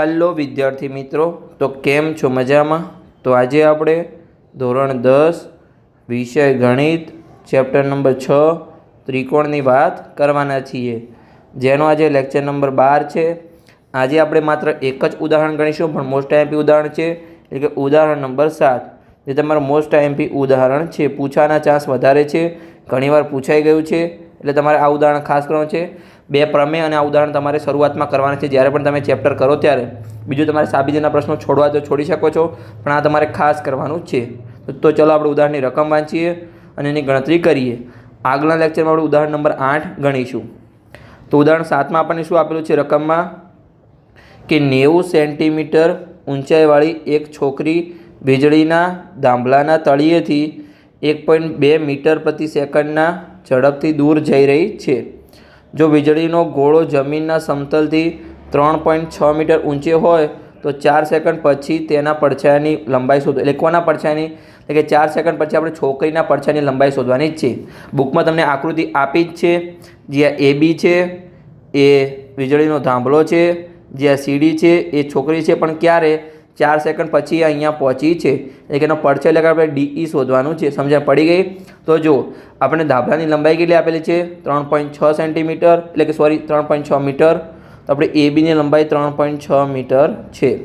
Hello વિદ્યાર્થી મિત્રો. તો કેમ છો મજામાં? તો આજે આપણે ધોરણ દસ, વિષય ગણિત ચેપ્ટર નંબર છ, ત્રિકોણની વાત કરવાના છીએ. જેનો આજે લેક્ચર નંબર બાર છે. આજે આપણે માત્ર એક જ ઉદાહરણ ગણીશું, પણ મોસ્ટ આઈએમપી ઉદાહરણ છે, એટલે કે ઉદાહરણ નંબર સાત, જે તમારું મોસ્ટ આઈએમપી ઉદાહરણ છે. પૂછાના ચાન્સ વધારે છે. ઘણીવાર પૂછાઈ ગયું છે, એટલે તમારે આ ઉદાહરણ ખાસ કરવાનું છે. બે પ્રમેય અને આ ઉદાહરણ તમારે શરૂઆતમાં કરવાના છે. જ્યારે પણ તમે ચેપ્ટર કરો ત્યારે બીજું તમારે સાબિતીના પ્રશ્નો છોડવા તો છોડી શકો છો, પણ આ તમારે ખાસ કરવાનું છે. તો ચલો આપણે ઉદાહરણની રકમ વાંચીએ અને એની ગણતરી કરીએ. આગલા લેક્ચરમાં આપણે ઉદાહરણ નંબર આઠ ગણીશું. તો ઉદાહરણ સાતમાં આપણને શું આપેલું છે રકમમાં? કે નેવું સેન્ટીમીટર ઊંચાઈવાળી એક છોકરી વીજળીના દાંભલાના તળિયેથી એક પોઈન્ટ બે મીટર પ્રતિ સેકન્ડના ઝડપથી દૂર જઈ રહી છે. જો વીજળીનો ગોળો જમીનના સમતલથી ત્રણ પોઈન્ટ છ મીટર ઊંચે હોય, તો ચાર સેકન્ડ પછી તેના પડછાયાની લંબાઈ શોધો. એટલે કોના પડછાયાની? એટલે કે ચાર સેકન્ડ પછી આપણે છોકરીના પડછાયાની લંબાઈ શોધવાની જ છે. બુકમાં તમને આકૃતિ આપી જ છે, જ્યાં એ બી છે, એ વીજળીનો થાંભલો છે, જ્યાં સીડી છે, એ છોકરી છે, પણ ક્યારે? ચાર સેકન્ડ પછી અહીંયા પહોંચી છે. એટલે કે એનો પડછે એટલે કે આપણે ડીઈ શોધવાનું છે. સમજણ પડી ગઈ? તો જો આપણે ધાબળાની લંબાઈ કેટલી આપેલી છે? ત્રણ પોઈન્ટ છ સેન્ટીમીટર, એટલે કે સોરી, ત્રણ પોઈન્ટ છ મીટર. તો આપણે એ બીની લંબાઈ ત્રણ પોઈન્ટ છ મીટર છે.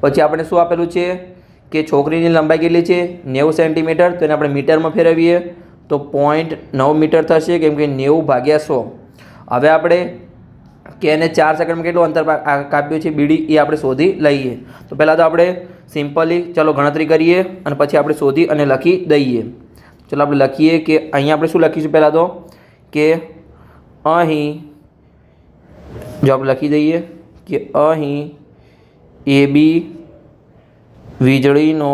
પછી આપણે શું આપેલું છે? કે છોકરીની લંબાઈ કેટલી છે? નેવું સેન્ટીમીટર. તો એને આપણે મીટરમાં ફેરવીએ. તો પોઈન્ટ નવ મીટર થશે, કેમ કે નેવું ભાગ્યા સો. હવે આપણે કે એને ચાર સેકન્ડમાં કેટલું અંતર કાપ્યું છે, બીડી એ આપણે શોધી લઈએ. તો પહેલાં તો આપણે સિમ્પલી ચલો ગણતરી કરીએ અને પછી આપણે શોધી અને લખી દઈએ. ચલો આપણે લખીએ કે અહીંયા આપણે શું લખીશું પહેલાં તો? કે અહીં, જો આપણે લખી દઈએ કે અહીં એ બી વીજળીનો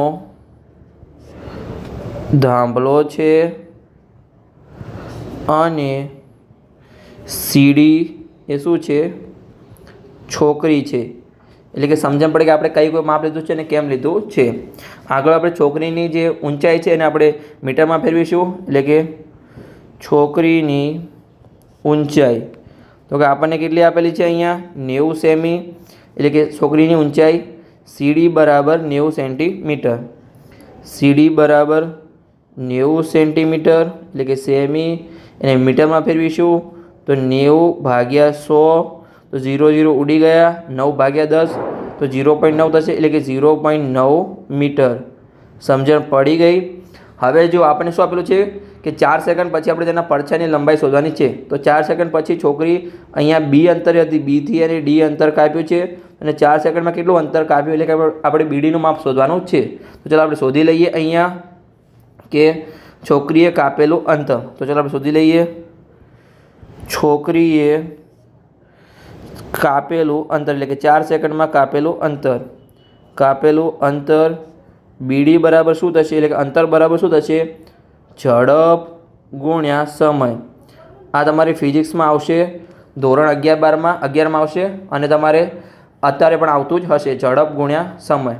ધાંભલો છે અને સીડી એ શું છે? છોકરી છે. એટલે કે સમજણ પડે કે આપણે કઈ કોઈ માપ લીધું છે અને કેમ લીધું છે. આગળ આપણે છોકરીની જે ઊંચાઈ છે એને આપણે મીટરમાં ફેરવીશું. એટલે કે છોકરીની ઊંચાઈ. તો કે આપણને કેટલી આપેલી છે અહીંયા? નેવું સેમી. એટલે કે છોકરીની ઊંચાઈ સીડી બરાબર નેવું સેન્ટીમીટર. સીડી બરાબર નેવું સેન્ટીમીટર. એટલે કે સેમી. એને મીટરમાં ફેરવીશું. તો નેવું ભાગ્યા સો, તો ઝીરો ઝીરો ઉડી ગયા, નવ ભાગ્યા દસ, તો ઝીરો પોઈન્ટ નવ થશે, એટલે કે ઝીરો પોઈન્ટ નવ મીટર. સમજણ પડી ગઈ? હવે જો આપણને શું આપેલું છે કે ચાર સેકન્ડ પછી આપણે તેના પડછાની લંબાઈ શોધવાની છે. તો ચાર સેકન્ડ પછી છોકરી અહીંયા બી અંતર હતી, બીથી અને ડી અંતર કાપ્યું છે. અને ચાર સેકન્ડમાં કેટલું અંતર કાપ્યું? એટલે કે આપણે- આપણે બીડીનું માપ શોધવાનું છે. તો ચાલો આપણે શોધી લઈએ અહીંયા કે છોકરીએ કાપેલું અંતર. તો ચાલો આપણે શોધી લઈએ. છોકરીએ કાપેલું અંતર, એટલે કે ચાર સેકન્ડમાં કાપેલું અંતર. કાપેલું અંતર બીડી બરાબર શું થશે? એટલે કે અંતર બરાબર શું થશે? ઝડપ ગુણ્યા સમય. આ તમારી ફિઝિક્સમાં આવશે. ધોરણ અગિયાર બારમાં, અગિયારમાં આવશે અને તમારે અત્યારે પણ આવતું જ હશે. ઝડપ ગુણ્યા સમય.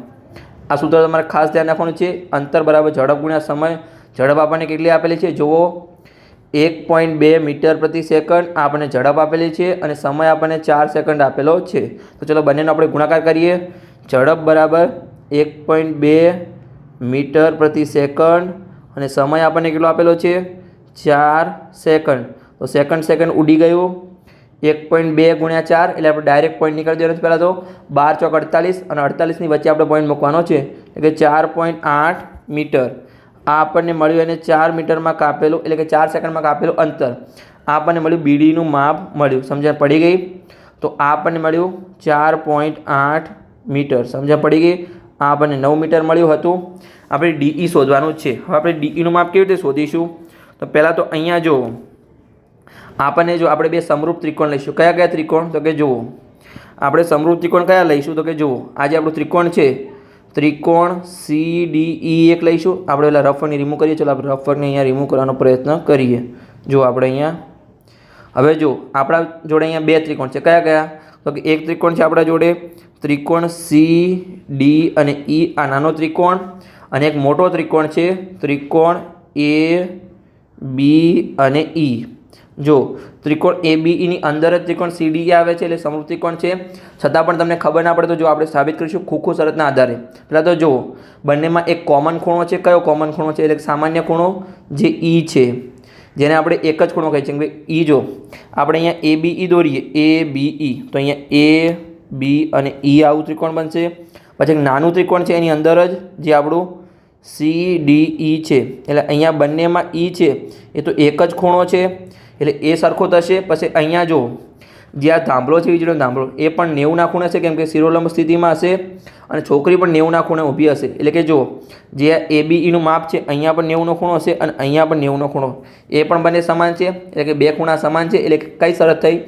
આ સૂત્ર તમારે ખાસ ધ્યાન રાખવાનું છે. અંતર બરાબર ઝડપ ગુણ્યા સમય. ઝડપ આપણને કેટલી આપેલી છે? જુઓ. એક પોઈન્ટ બે મીટર પ્રતિ સેકન્ડ આપણને ઝડપ આપેલી છે અને સમય આપણને ચાર સેકન્ડ આપેલો છે. તો ચલો બંનેનો આપણે ગુણાકાર કરીએ. ઝડપ બરાબર એક પોઈન્ટ બે મીટર પ્રતિ સેકન્ડ અને સમય આપણને કેટલો આપેલો છે? ચાર સેકન્ડ. તો સેકન્ડ સેકન્ડ ઉડી ગયું. એક પોઈન્ટ બે ગુણ્યા ચાર એટલે આપણે ડાયરેક્ટ પોઈન્ટ નીકળી દેવાનો છે પહેલાં તો. બાર ચોક અડતાલીસ અને અડતાલીસની વચ્ચે આપણે પોઈન્ટ મૂકવાનો છે. એટલે ચાર પોઈન્ટ આઠ મીટર. આ આપણને મળ્યું એને ચાર મીટરમાં કાપેલું, એટલે કે ચાર સેકન્ડમાં કાપેલું અંતર. આ આપણને મળ્યું બીડીનું માપ મળ્યું, સમજણ પડી ગઈ? તો આ આપણને મળ્યું ચાર પોઈન્ટ આઠ મીટર, સમજણ પડી ગઈ? આ આપણને નવ મીટર મળ્યું હતું. આપણે ડીઈ શોધવાનું છે. હવે આપણે ડીઈનું માપ કેવી રીતે શોધીશું? તો પહેલાં તો અહીંયા જુઓ. આપણને જો આપણે બે સમરૂપ ત્રિકોણ લઈશું. કયા કયા ત્રિકોણ? તો કે જુઓ. આપણે સમરૂપ ત્રિકોણ કયા લઈશું? તો કે જુઓ. આજે આપણું ત્રિકોણ છે ત્રિકોણ સી ડી ઈ એક લઈશું. આપણે પેલા રફરની રિમૂવ કરીએ. ચાલો આપણે રફરને અહીંયા રિમૂવ કરવાનો પ્રયત્ન કરીએ. જો આપણે અહીંયા હવે જો આપણા જોડે અહીંયા બે ત્રિકોણ છે. કયા કયા? તો કે એક ત્રિકોણ છે આપણા જોડે, ત્રિકોણ સી ડી અને ઈ આ નાનો ત્રિકોણ. અને એક મોટો ત્રિકોણ છે, ત્રિકોણ એ બી અને ઈ જો ત્રિકોણ એ બીની અંદર જ ત્રિકોણ સીડીએ આવે છે, એટલે સમૃદ્ધ ત્રિકોણ છે. છતાં પણ તમને ખબર ના પડે તો જો આપણે સાબિત કરીશું ખૂખો શરતના આધારે. પહેલાં તો જુઓ બંનેમાં એક કોમન ખૂણો છે. કયો કોમન ખૂણો છે? એટલે સામાન્ય ખૂણો જે ઈ છે. જેને આપણે એક જ ખૂણો કહીએ છીએ. કે ભાઈ ઈ જો, આપણે અહીંયા એ બી દોરીએ. એ બી ઈ તો અહીંયા એ બી અને ઈ આવું ત્રિકોણ બનશે. પછી એક નાનું ત્રિકોણ છે, એની અંદર જ જે આપણું સી ડી ઈ છે. એટલે અહીંયા બંનેમાં ઈ છે, એ તો એક જ ખૂણો છે. એટલે એ સરખો થશે. પછી અહીંયા જો, જે આ થાંભલો છે વીજળીનો થાંભલો એ પણ નેવુંના ખૂણે હશે, કેમ કે શિરોલંબ સ્થિતિમાં હશે અને છોકરી પણ નેવુંના ખૂણે ઊભી હશે. એટલે કે જો, જે એ બી ઈનું માપ છે, અહીંયા પણ નેવુંનો ખૂણો હશે અને અહીંયા પણ નેવુંનો ખૂણો. એ પણ બંને સમાન છે, એટલે કે બે ખૂણા સમાન છે, એટલે કઈ શરત થઈ?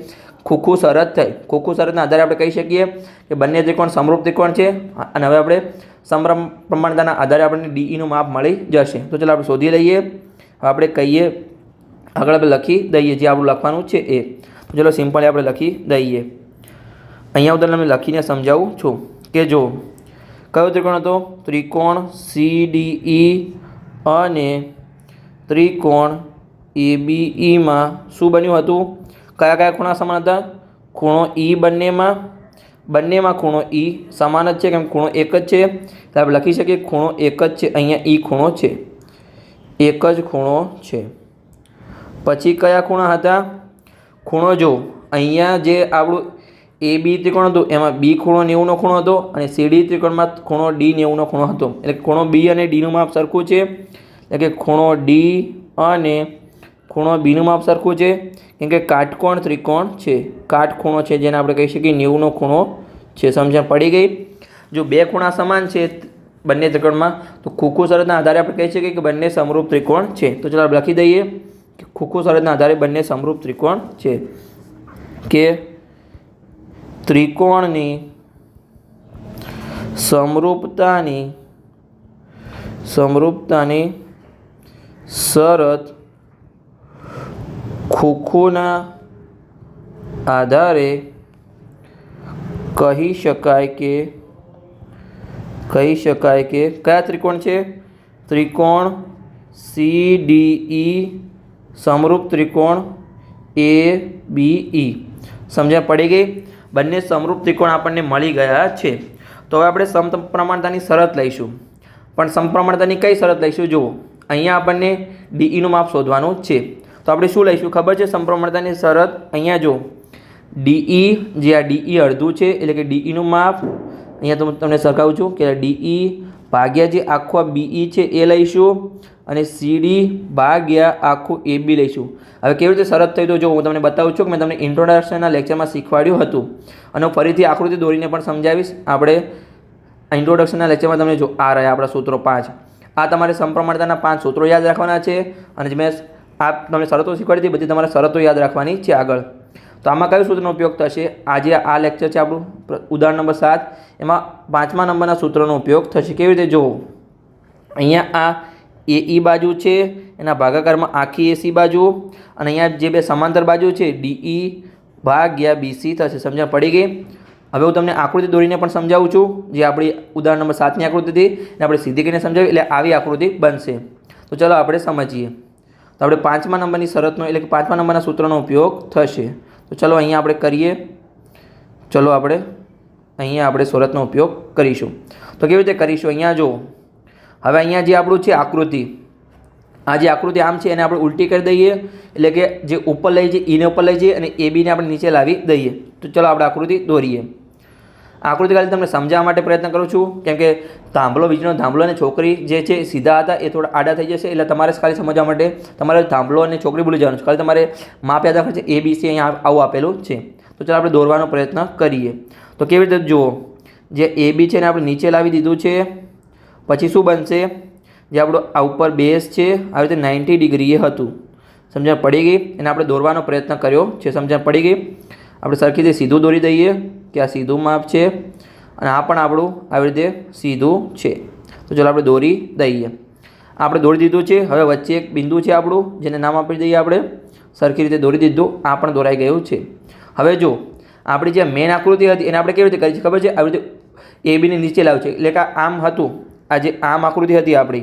ખોખું શરત થઈ. ખોખું શરતના આધારે આપણે કહી શકીએ કે બંને ત્રિકોણ સમરૂપ ત્રિકોણ છે. અને હવે આપણે સમરમ પ્રમાણતાના આધારે આપણને ડીઈનું માપ મળી જશે. તો ચાલો આપણે શોધી લઈએ. હવે આપણે કહીએ આગળ આપણે લખી દઈએ જે આપણું લખવાનું છે એ. ચલો સિમ્પલી આપણે લખી દઈએ. અહીંયા ઉદાહરણ અમે લખીને સમજાવું છું કે જો કયો ત્રિકોણ હતો? ત્રિકોણ સી ડી ઈ અને ત્રિકોણ એ બી ઈમાં શું બન્યું હતું? કયા કયા ખૂણા સમાન હતા? ખૂણો ઈ બંનેમાં. બંનેમાં ખૂણો ઈ સમાન જ છે કેમ ખૂણો એક જ છે. તો આપણે લખી શકીએ ખૂણો એક જ છે. અહીંયા ઈ ખૂણો છે. એક જ ખૂણો છે. પછી કયા ખૂણા હતા? ખૂણો જો અહીંયા જે આપણું એ બી ત્રિકોણ હતું, એમાં બી ખૂણો નેવુંનો ખૂણો હતો અને સીડી ત્રિકોણમાં ખૂણો ડી નેવુંનો ખૂણો હતો. એટલે ખૂણો બી અને ડીનું માપ સરખું છે. એટલે કે ખૂણો ડી અને ખૂણો બીનું માપ સરખું છે. કેમ કે કાટકોણ ત્રિકોણ છે. કાટખૂણો છે જેને આપણે કહી શકીએ નેવુંનો ખૂણો છે. સમજણ પડી ગઈ? જો બે ખૂણા સમાન છે બંને ત્રિકોણમાં, તો ખૂખું શરતના આધારે આપણે કહી શકીએ કે બંને સમરૂપ ત્રિકોણ છે. તો ચાલો લખી દઈએ. ખોખું શરતના આધારે બંને સમરૂપ ત્રિકોણ છે. કે ત્રિકોણની સમરૂપતાની સમરૂપતાની શરત ખોખોના આધારે કહી શકાય કે, કહી શકાય કે કયા ત્રિકોણ છે? ત્રિકોણ સી ડી ઈ સમરૂપ ત્રિકોણ એ, બી, ઈ. સમજણ પડી ગઈ? બંને સમરૂપ ત્રિકોણ આપણને મળી ગયા છે. તો હવે આપણે સમપ્રમાણતાની શરત લઈશું. પણ સમપ્રમાણતાની કઈ શરત લઈશું? જુઓ, અહીંયા આપણને ડીઈનું માપ શોધવાનું છે. તો આપણે શું લઈશું? ખબર છે સમપ્રમાણતાની શરત? અહીંયા જો ડીઈ, જે આ ડીઈ અડધું છે, એટલે કે ડીઈનું માપ, અહીંયા તો તમને સરખાવું છું કે ડીઈ ભાગ્યા જે આખો આ બીઈ છે એ લઈશું અને સીડી ભાગ્યા આખું એ બી લઈશું. હવે કેવી રીતે શરત થઈ તો જો હું તમને બતાવું છું કે મેં તમને ઇન્ટ્રોડક્શનના લેક્ચરમાં શીખવાડ્યું હતું અને હું ફરીથી આકૃતિ દોરીને પણ સમજાવીશ. આપણે ઇન્ટ્રોડક્શનના લેક્ચરમાં તમને જો આ રહ્યા આપણા સૂત્રો પાંચ. આ તમારે સમપ્રમાણતાના પાંચ સૂત્રો યાદ રાખવાના છે અને મેં આ તમને શરતો શીખવાડી હતી બધી તમારે શરતો યાદ રાખવાની છે આગળ. તો આમાં કયું સૂત્રનો ઉપયોગ થશે? આજે આ લેક્ચર છે આપણું. ઉદાહરણ નંબર સાત. એમાં પાંચમા નંબરના સૂત્રનો ઉપયોગ થશે. કેવી રીતે? જુઓ. અહીંયા આ એ ઈ બાજુ છે, એના ભાગાકારમાં આખી એસી બાજુ, અને અહીંયા જે બે સમાંતર બાજુ છે ડીઈ ભાગ્યા બીસી થશે. સમજણ પડી ગઈ? હવે હું તમને આકૃતિ દોરીને પણ સમજાવું છું, જે આપણી ઉદાહરણ નંબર સાતની આકૃતિ હતી. એને આપણે સીધી કરીને સમજાવી, એટલે આવી આકૃતિ બનશે. તો ચલો આપણે સમજીએ. તો આપણે પાંચમા નંબરની શરતનો, એટલે કે પાંચમા નંબરના સૂત્રનો ઉપયોગ થશે. તો ચલો અહીંયા આપણે કરીએ. ચલો આપણે અહીંયા આપણે સુરતનો ઉપયોગ કરીશું. તો કેવી રીતે કરીશું? અહીંયા જુઓ. હવે અહીંયા જે આપણું છે આકૃતિ. આ જે આકૃતિ આમ છે એને આપણે ઉલટી કરી દઈએ. એટલે કે જે ઉપર લઈ જઈએ ઈને ઉપર લઈ જઈએ અને એ બીને આપણે નીચે લાવી દઈએ. તો ચલો આપણે આકૃતિ દોરીએ. આકૃતિ ખાલી તમને સમજાવવા માટે પ્રયત્ન કરું છું. કેમ કે થાંભલો વીજળીનો થાંભલો અને છોકરી જે છે, સીધા હતા, એ થોડા આડા થઈ જશે. એટલે તમારે ખાલી સમજવા માટે તમારે થાંભલો અને છોકરી ભૂલી જવાનું છે. ખાલી તમારે માપ યાદ રાખવાનું છે. એ બી સી અહીંયા આવું આપેલું છે. તો ચાલો આપણે દોરવાનો પ્રયત્ન કરીએ. તો કેવી રીતે જુઓ? જે એ બી છે એને આપણે નીચે લાવી દીધું છે. પછી શું બનશે? જે આપણો આ ઉપર બેઝ છે, આવી રીતે નાઇન્ટી ડિગ્રીએ હતું. સમજણ પડી ગઈ? એને આપણે દોરવાનો પ્રયત્ન કર્યો છે. સમજણ પડી ગઈ? આપણે સરખી રીતે સીધું દોરી દઈએ. કે આ સીધું માપ છે અને આ પણ આપણું આવી રીતે સીધું છે. તો ચાલો આપણે દોરી દઈએ. આપણે દોરી દીધું છે. હવે વચ્ચે એક બિંદુ છે આપણું, જેને નામ આપી દઈએ આપણે. સરખી રીતે દોરી દીધું. આ પણ દોરાઈ ગયું છે. હવે જો, આપણી જે મેન આકૃતિ હતી એને આપણે કેવી રીતે કરી છે? ખબર છે? આવી રીતે એ બીને નીચે લાવ્યું છે. એટલે કે આમ હતું. આ જે આમ આકૃતિ હતી આપણી,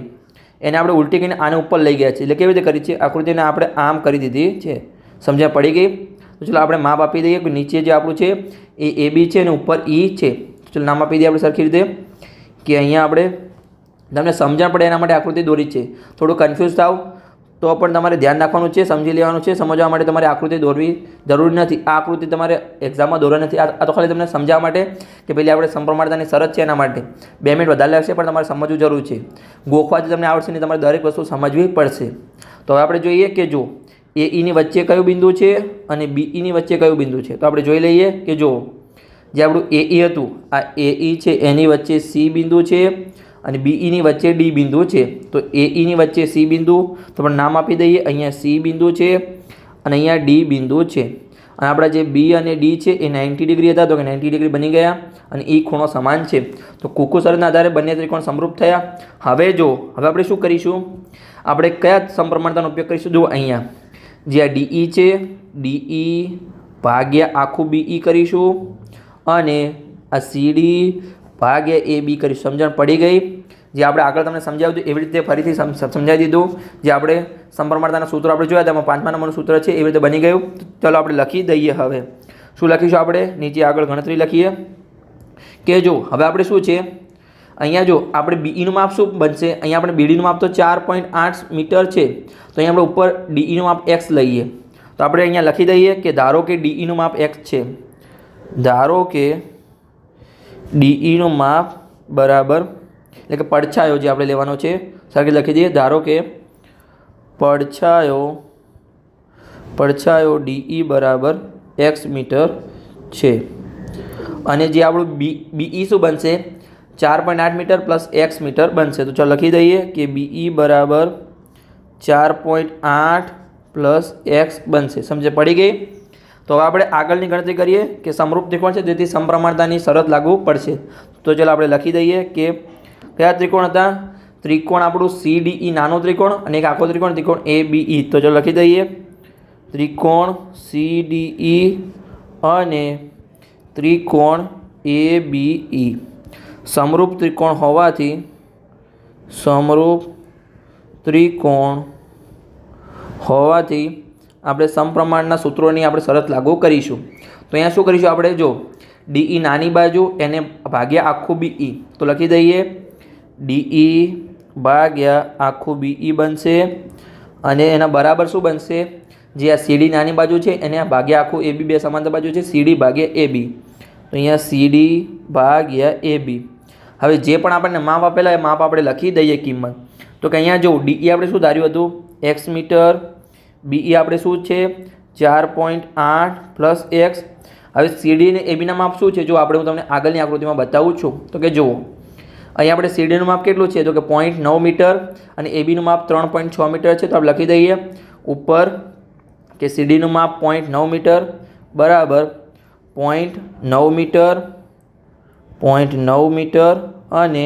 એને આપણે ઉલટી કરીને આને ઉપર લઈ ગયા છે. એટલે કેવી રીતે કરી છે? આકૃતિને આપણે આમ કરી દીધી છે. સમજ્યા પડી ગઈ? તો ચલો આપણે માપ આપી દઈએ કે નીચે જે આપણું છે એ એ બી છે અને ઉપર ઈ છે. ચલો નામ આપી દઈએ આપણે સરખી રીતે કે અહીંયા આપણે તમને સમજણ પડે એના માટે આકૃતિ દોરી છે. થોડું કન્ફ્યુઝ થાવ તો પણ તમારે ધ્યાન રાખવાનું છે, સમજી લેવાનું છે, સમજવા માટે તમારે આકૃતિ દોરવી જરૂરી નથી. આ આકૃતિ તમારે એક્ઝામમાં દોરવા નથી. આ તો ખાલી તમને સમજાવવા માટે કે પેલી આપણે સંપ્રમાણતાની શરત છે એના માટે. બે મિનિટ વધારે લાગશે પણ તમારે સમજવું જરૂર છે. ગોખવાથી તમને આવડશે નહીં તમારે દરેક વસ્તુ સમજવી પડશે. તો હવે આપણે જોઈએ કે જો એ ઈની વચ્ચે કયું બિંદુ છે અને બી ઈની વચ્ચે કયું બિંદુ છે? તો આપણે જોઈ લઈએ કે જો જે આપણું એ ઈ હતું, આ એ ઈ છે, એની વચ્ચે સી બિંદુ છે અને બીઈની વચ્ચે ડી બિંદુ છે. તો એ ઈની વચ્ચે સી બિંદુ, તો પણ નામ આપી દઈએ, અહીંયા સી બિંદુ છે અને અહીંયા ડી બિંદુ છે. અને આપણા જે બી અને ડી છે એ નાઇન્ટી ડિગ્રી હતા, તો કે નાઇન્ટી ડિગ્રી બની ગયા અને એ ખૂણો સમાન છે. તો કુકુસરના આધારે બંને ત્રિકોણ સમરૂપ થયા. હવે જો હવે આપણે શું કરીશું? આપણે કયા સમપ્રમાણતાનો ઉપયોગ કરીશું? જો અહીંયા. જે આ ડીઈ છે ડીઈ ભાગ્યા આખું બીઈ કરીશું. અને આ સીડી ભાગ્યા એ બી કરીશું. સમજણ પડી ગઈ? જે આપણે આગળ તમને સમજાવ્યું હતું, એવી રીતે ફરીથી સમ- સમ- સમજાવી દીધું. જે આપણે સંપ્રમાણતાના સૂત્રો આપણે જોયા તેમાં પાંચમા નંબરનું સૂત્ર છે, એવી રીતે બની ગયું. ચલો આપણે લખી દઈએ હવે. શું લખીશું આપણે? નીચે આગળ ગણતરી લખીએ. કે જો, હવે આપણે શું છે? અહીંયા જો આપણે બીઈનું માપ શું બનશે? અહીંયા આપણે બીડીનું માપ તો ચાર પોઈન્ટ આઠ મીટર છે. તો અહીંયા આપણે ઉપર ડીઈનું માપ એક્સ લઈએ. તો આપણે અહીંયા લખી દઈએ કે ધારો કે ડીઈનું માપ એક્સ છે. ધારો કે ડીઈનું માપ બરાબર, એટલે કે પડછાયો જે આપણે લેવાનો છે સરખી લખી દઈએ, ધારો કે પડછાયો પડછાયો ડીઈ બરાબર એક્સ મીટર છે. અને જે આપણું બી બીઈ શું બનશે? ચાર પોઈન્ટ આઠ મીટર પ્લસ એક્સ મીટર બનશે. તો ચાલો લખી દઈએ કે બીઈ બરાબર ચાર પોઈન્ટ આઠ પ્લસ એક્સ બનશે. સમજે પડી ગઈ? તો હવે આપણે આગળની ગણતરી કરીએ કે સમરૂપ ત્રિકોણ છે તેથી સમપ્રમાણતાની શરત લાગુ પડશે. તો ચાલો આપણે લખી દઈએ કે કયા ત્રિકોણ હતા? ત્રિકોણ આપણું સી ડી ઈ નાનો ત્રિકોણ અને એક આખો ત્રિકોણ ત્રિકોણ એ બી ઈ તો ચાલો લખી દઈએ. ત્રિકોણ સી ડી ઈ અને ત્રિકોણ એ બી ઈ સમરૂપ ત્રિકોણ હોવાથી સમરૂપ ત્રિકોણ હોવાથી આપણે સમપ્રમાણના સૂત્રોની આપણે શરત લાગુ કરીશું. તો અહીંયા શું કરીશું આપણે? જો ડીઈ નાની બાજુ, એને ભાગ્યા આખું બીઈ તો લખી દઈએ ડીઈ ભાગ્યા આખું બીઈ બનશે. અને એના બરાબર શું બનશે? જે આ સીડી નાની બાજુ છે, એને આ ભાગ્યા આખું એ બી સમાંતર બાજુ છે સીડી ભાગ્યા એ બી. તો અહીંયા સીડી ભાગ્યા બી. હવે જે પણ આપણને માપ આપેલા એ માપ આપણે લખી દઈએ કિંમત. તો કે અહીંયા જો ડીઈ આપણે શું ધાર્યું હતું? એક્સ મીટર, બીઈ આપણે શું છે? ચાર પોઈન્ટ આઠ પ્લસ એક્સ. હવે સીડી ને એબીના માપ શું છે? જો આપણે હું તમને આગળની આકૃતિમાં બતાવું છું. તો કે જુઓ, અહીંયા આપણે સીડીનું માપ કેટલું છે? તો કે પોઈન્ટ નવ મીટર અને એબીનું માપ ત્રણ પોઈન્ટ છ મીટર છે. તો આપણે લખી દઈએ, ઉપર કે સીડીનું માપ પોઈન્ટ નવ મીટર, બરાબર, પોઈન્ટ નવ મીટર, પોઈન્ટ નવ મીટર અને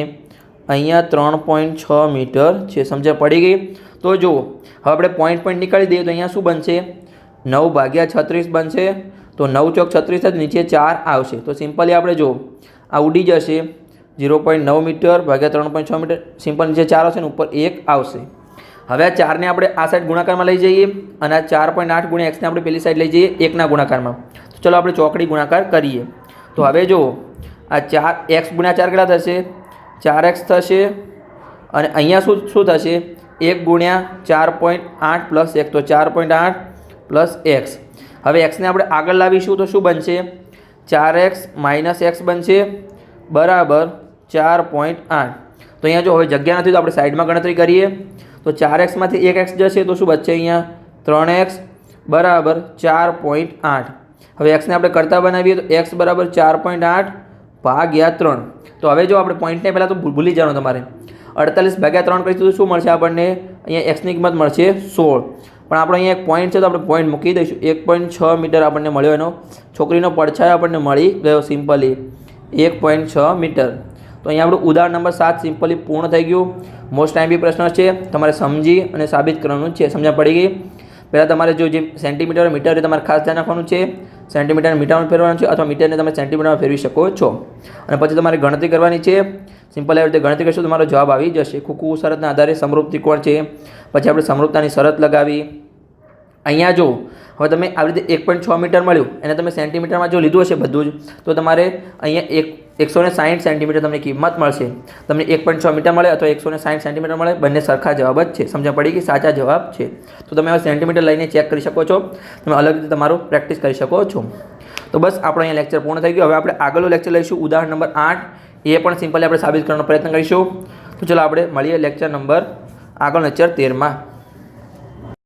અહીંયા ત્રણ પોઈન્ટ છ મીટર છે સમજણ પડી ગઈ? તો જુઓ, હવે આપણે પોઈન્ટ પોઈન્ટ નીકાળી દઈએ તો અહીંયા શું બનશે? નવ ભાગ્યા છત્રીસ બનશે. તો નવ ચોક છત્રીસ જ નીચે ચાર આવશે. તો સિમ્પલી આપણે જુઓ, આ ઉડી જશે. ઝીરો પોઈન્ટ નવ મીટર ભાગ્યા ત્રણ પોઈન્ટ છ મીટર સિમ્પલ નીચે ચાર આવશે ને ઉપર એક આવશે. હવે આ ચારને આપણે આ સાઈડ ગુણાકારમાં લઈ જઈએ અને આ ચાર પોઈન્ટ આઠ ગુણ્યા એક્સને આપણે પેલી સાઈડ લઈ જઈએ એકના ગુણાકારમાં. તો ચલો આપણે ચોકડી ગુણાકાર કરીએ. તો હવે જુઓ આ ચાર એક્સ ગુણ્યા ચાર કેટલા થશે? ચાર એક્સ થશે અને અહીંયા શું શું થશે? એક ગુણ્યા ચાર પોઈન્ટ આઠ પ્લસ એક, તો ચાર પોઈન્ટ આઠ પ્લસ એક્સ. હવે એક્સને આપણે આગળ લાવીશું તો શું બનશે? ચાર એક્સ માઇનસ એક્સ બનશે બરાબર ચાર પોઈન્ટ આઠ. તો અહીંયા જો, હવે જગ્યા નથી તો આપણે સાઈડમાં ગણતરી કરીએ. તો ચાર એક્સમાંથી એક એક્સ જશે તો શું બચશે અહીંયા? ત્રણ એક્સ બરાબર ચાર પોઈન્ટ આઠ. હવે એક્સને આપણે કરતા બનાવીએ તો એક્સ બરાબર ચાર પોઈન્ટ આઠ ભાગ્યા ત્રણ. તો હવે જો આપણે પોઈન્ટને પહેલાં તો ભૂલી જવાનું તમારે. અડતાલીસ ભાગ્યા ત્રણ કરીશું તો શું મળશે આપણને? અહીંયા એક્સની કિંમત મળશે સોળ. પણ આપણે અહીંયા એક પોઈન્ટ છે તો આપણે પોઈન્ટ મૂકી દઈશું. એક પોઈન્ટ છ મીટર આપણને મળ્યો એનો. છોકરીનો પડછાયો આપણને મળી ગયો સિમ્પલી. એક પોઈન્ટ છ મીટર. તો અહીંયા આપણું ઉદાહરણ નંબર સાત સિમ્પલી પૂર્ણ થઈ ગયું. મોસ્ટ ટાઈમ બી પ્રશ્ન છે. તમારે સમજી અને સાબિત કરવાનું છે. સમજણ પડી ગઈ? પહેલાં તમારે જો જે સેન્ટીમીટર મીટર એ તમારે ખાસ ધ્યાન રાખવાનું છે. સેન્ટીમીટર મીટરમાં ફેરવાનું છે અથવા મીટરને તમે સેન્ટીમીટરમાં ફેરવી શકો છો. અને પછી તમારે ગણતરી કરવાની છે. સિમ્પલ એવી રીતે ગણતરી કરશો, તમારો જવાબ આવી જશે. કુકુ શરતના આધારે સમરૂપ ત્રિકોણ છે? પછી આપણે સમરૂપતાની શરત લગાવી. અહીંયા જો હવે તમે આવી રીતે એક પોઈન્ટ છ મીટર મળ્યું, એને તમે સેન્ટીમીટરમાં જો લીધું હશે બધું જ, તો તમારે અહીંયા એક એકસો ને સાઠ સેન્ટીમીટર તમને કિંમત મળશે. તમને એક પોઈન્ટ છ મીટર મળે અથવા એકસો ને સાઠ સેન્ટીમીટર મળે, બંને સરખા જવાબ જ છે. સમજણ પડી કે સાચા જવાબ છે. તો તમે હવે સેન્ટીમીટર લઈને ચેક કરી શકો છો. તમે અલગ રીતે તમારું પ્રેક્ટિસ કરી શકો છો. તો બસ, આપણો અહીંયા લેક્ચર પૂર્ણ થઈ ગયું. હવે આપણે આગળનું લેક્ચર લઈશું. ઉદાહરણ નંબર આઠ. એ પણ સિમ્પલી આપણે સાબિત કરવાનો પ્રયત્ન કરીશું. તો ચલો આપણે મળીએ લેક્ચર નંબર આગળ લેક્ચર તેરમાં.